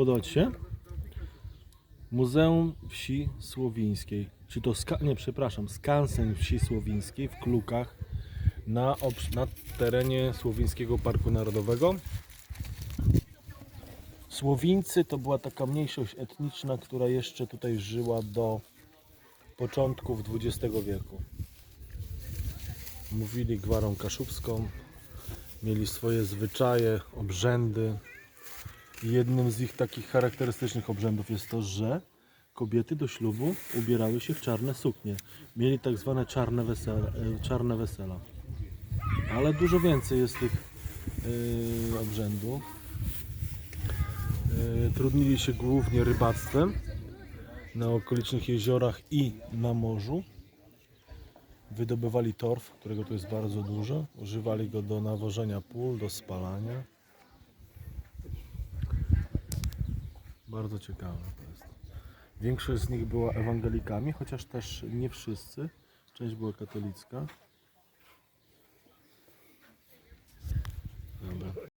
podobać się. Muzeum Wsi Słowińskiej. Czy to ska- nie, przepraszam, skansen Wsi Słowińskiej w Klukach na, na terenie Słowińskiego Parku Narodowego. Słowińcy to była taka mniejszość etniczna, która jeszcze tutaj żyła do początków XX wieku. Mówili gwarą kaszubską, mieli swoje zwyczaje, obrzędy. Jednym z ich takich charakterystycznych obrzędów jest to, że kobiety do ślubu ubierały się w czarne suknie. Mieli tak zwane czarne wesela. e, Czarne wesela. Ale dużo więcej jest tych yy, obrzędów. Yy, trudnili się głównie rybactwem na okolicznych jeziorach i na morzu. Wydobywali torf, którego tu jest bardzo dużo. Używali go do nawożenia pól, do spalania. Bardzo ciekawe to jest. Większość z nich była ewangelikami, chociaż też nie wszyscy. Część była katolicka.